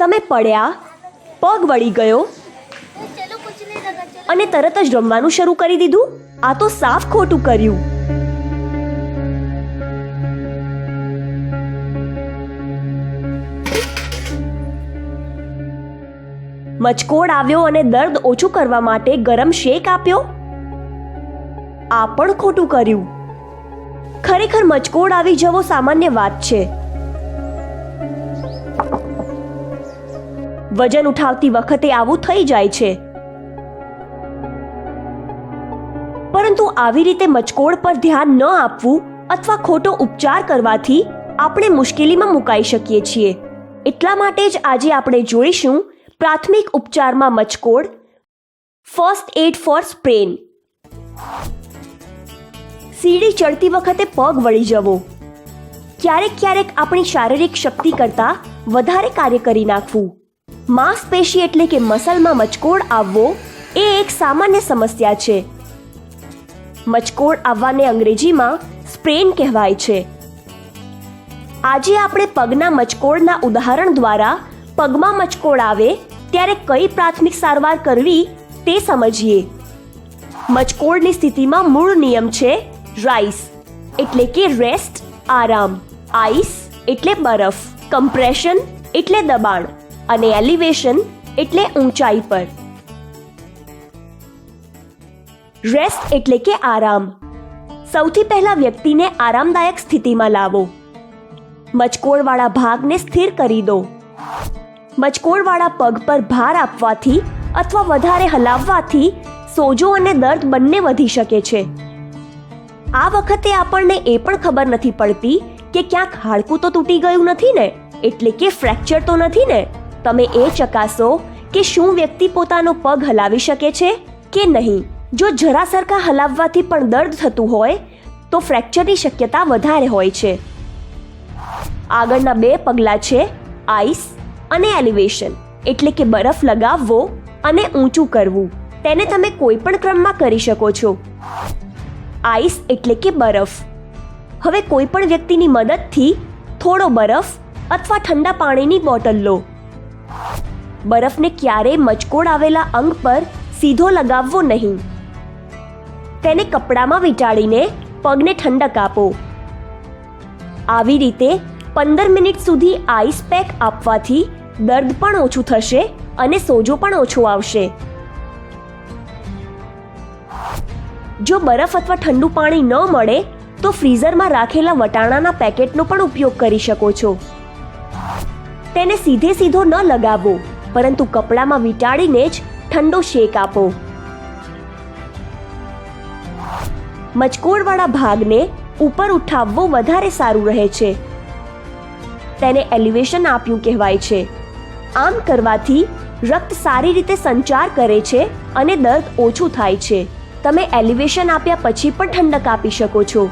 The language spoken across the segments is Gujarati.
તમે પડ્યા, પગ વળી ગયો અને તરત જ રમવાનું શરૂ કરી દીધું. આ તો સાફ ખોટું કર્યું. મચકોડ આવ્યો અને દર્દ ઓછું કરવા માટે ગરમ શેક આપ્યો. આ પણ ખોટું કર્યું. ખરેખર મચકોડ આવી જવો સામાન્ય વાત છે. વજન ઉઠાવતી વખતે આવું થઈ જાય છે. પરંતુ આવી રીતે મચકોડ પર ધ્યાન ન આપવું અથવા ખોટો ઉપચાર કરવાથી આપણે મુશ્કેલીમાં મુકાઈ શકીએ છીએ. એટલા માટે જ આજે આપણે જોઈશું પ્રાથમિક ઉપચારમાં મચકોડ ફર્સ્ટ એડ ફોર સ્પ્રેન. સીડી ચડતી વખતે પગ વળી જવો. ક્યારેક ક્યારેક આપણી શારીરિક શક્તિ કરતાં વધારે કાર્ય કરી નાખવું. માંસપેશી એટલે કે મસલમાં મચકોડ આવવો એ એક સામાન્ય સમસ્યા છે. મચકોડ આવવાને અંગ્રેજીમાં સ્પ્રેન કહેવાય છે. આજે આપણે પગના મચકોડના ઉદાહરણ દ્વારા પગમાં મચકોડ આવે ત્યારે કઈ પ્રાથમિક સારવાર કરવી તે સમજીએ. મચકોડની સ્થિતિમાં મૂળ નિયમ છે રાઈસ, એટલે કે રેસ્ટ, આરામ, આઈસ એટલે બરફ, કમ્પ્રેશન એટલે દબાણ. અને એલિવેશન એટલે ઊંચાઈ પર. રેસ્ટ એટલે કે આરામ. સૌથી પહેલા વ્યક્તિને આરામદાયક સ્થિતિમાં લાવો. મચકોળવાળા ભાગને સ્થિર કરી દો. મચકોળવાળા પગ પર ભાર આપવાથી અથવા વધારે હલાવવાથી સોજો અને દર્દ બંને વધી શકે છે. આ વખતે આપણને એ પણ ખબર નથી પડતી કે ક્યાંક હાડકું તો તૂટી ગયું નથી ને? એટલે કે ફ્રેક્ચર તો નથી ને? તમે એ ચકાસો કે શું વ્યક્તિ પોતાનો પગ હલાવી શકે છે કે નહીં? જો જરા સરખા હલાવવાથી પણ દર્દ થતું હોય, તો ફ્રેક્ચરની શક્યતા વધારે હોય છે. આગળના બે પગલાં છે, આઈસ અને એલિવેશન. એટલે કે બરફ લગાવવો અને ઊંચું કરવું. તેને તમે કોઈ પણ ક્રમમાં કરી શકો છો. આઈસ એટલે કે બરફ. હવે કોઈ પણ વ્યક્તિની મદદથી થોડો બરફ અથવા ઠંડા પાણીની બોટલ લો. બરફને ક્યારેય મચકોડ આવેલા અંગ પર સીધો લગાવવો નહીં. તેને કપડામાં વીંટાળીને પગને ઠંડક આપો. આવી રીતે પંદર મિનિટ સુધી આઈસ પેક આપવાથી દર્દ પણ ઓછું થશે અને સોજો પણ ઓછો આવશે. જો બરફ અથવા ઠંડુ પાણી ન મળે, તો ફ્રીઝરમાં રાખેલા વટાણાના પેકેટનો પણ ઉપયોગ કરી શકો છો. તેને સીધે સીધો ન લગાવો. પરંતુ કપડામાં વીંટાળીને જ ઠંડો શેક આપો. મચકોડવાળા ભાગને ઉપર ઉઠાવવો વધારે સારું રહે છે. તેને એલિવેશન આપ્યું કહેવાય છે. આમ કરવાથી રક્ત સારી રીતે સંચાર કરે છે અને દર્દ ઓછું થાય છે. તમે એલિવેશન આપ્યા પછી પણ ઠંડક આપી શકો છો.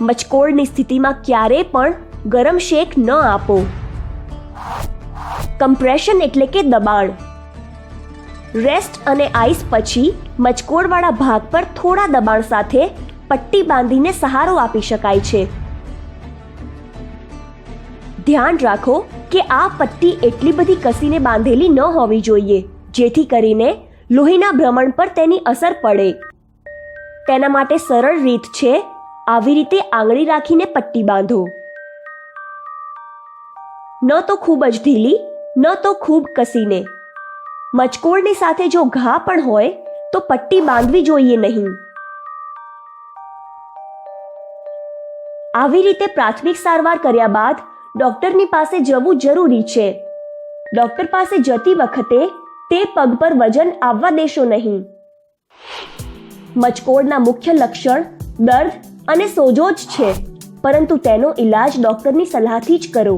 મચકોડની સ્થિતિમાં ક્યારેય પણ ગરમ શેક ન આપો. કમ્પ્રેશન એટલે કે દબાણ. રેસ્ટ અને આઈસ પછી મચકોડવાળા ભાગ પર થોડા દબાણ સાથે પટ્ટી બાંધીને સહારો આપી શકાય છે. ધ્યાન રાખો કે આ પટ્ટી એટલી બધી કસીને બાંધેલી ન હોવી જોઈએ, જેથી કરીને લોહીના ભ્રમણ પર તેની અસર પડે. તેના માટે સરળ રીત છે, આવી રીતે આંગળી રાખીને પટ્ટી બાંધો. ન તો ખૂબ જ ઢીલી, ન તો ખૂબ કસીને. મચકોળની સાથે જો ઘા પણ હોય, તો પટ્ટી બાંધવી જોઈએ નહીં. આવી રીતે પ્રાથમિક સારવાર કર્યા બાદ ડોક્ટરની પાસે જવું જરૂરી છે. ડોક્ટર પાસે જતી વખતે તે પગ પર વજન આવવા દેશો નહીં. મચકોળના મુખ્ય લક્ષણ દર્દ અને સોજો જ છે, પરંતુ તેનો ઈલાજ ડોક્ટરની સલાહથી જ કરો.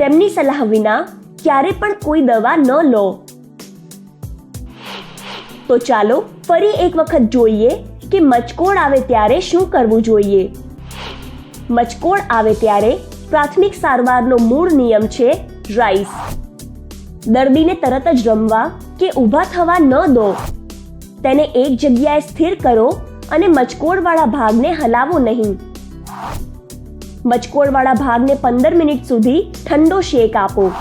તેમની સલાહ વિના ક્યારે પણ કોઈ દવા ન લો. તો ચાલો ફરી એક વખત જોઈએ કે મચકોડ આવે ત્યારે શું કરવું જોઈએ. મચકોડ આવે ત્યારે પ્રાથમિક સારવારનો મૂળ નિયમ છે રાઈસ. દર્દીને તરત જ રમવા કે ઊભા થવા ન દો. તેને એક જગ્યાએ સ્થિર કરો અને મચકોડવાળા ભાગને હલાવો નહીં. મચકોડવાળા ભાગને પંદર મિનિટ સુધી ઠંડો શેક આપો.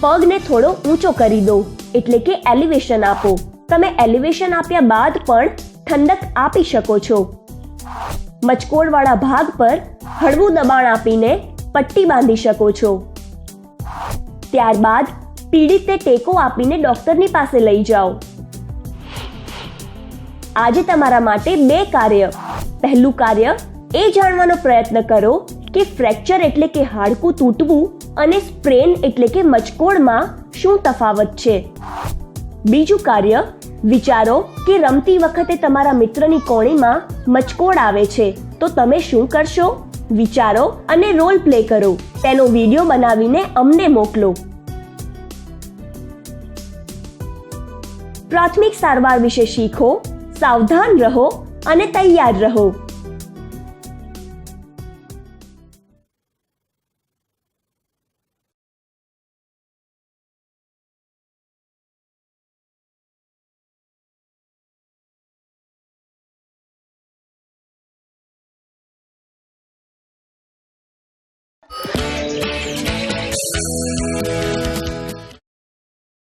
પગને થોડો ઊંચો કરી દો, એટલે કે એલિવેશન આપો. તમે એલિવેશન આપ્યા બાદ પણ ઠંડક આપી શકો છો. મચકોડવાળા ભાગ પર હળવું દબાણ આપીને પટ્ટી બાંધી શકો છો. ત્યારબાદ પીડિતને ટેકો આપીને ડોક્ટરની પાસે લઈ જાઓ. આજે તમારા માટે બે કાર્ય. પહેલું કાર્ય એ જાણવાનો પ્રયત્ન કરો કે ફ્રેક્ચર એટલે કે હાડકું તૂટવું અને સ્પ્રેન એટલે કે મચકોડમાં શું તફાવત છે? બીજું કાર્ય, વિચારો કે રમતી વખતે તમારા મિત્રની કોણીમાં મચકોડ આવે છે. તો તમે શું કરશો? વિચારો અને રોલ પ્લે કરો. તેનો વીડિયો બનાવીને અમને મોકલો. પ્રાથમિક સારવાર વિશે શીખો, સાવધાન રહો અને તૈયાર રહો.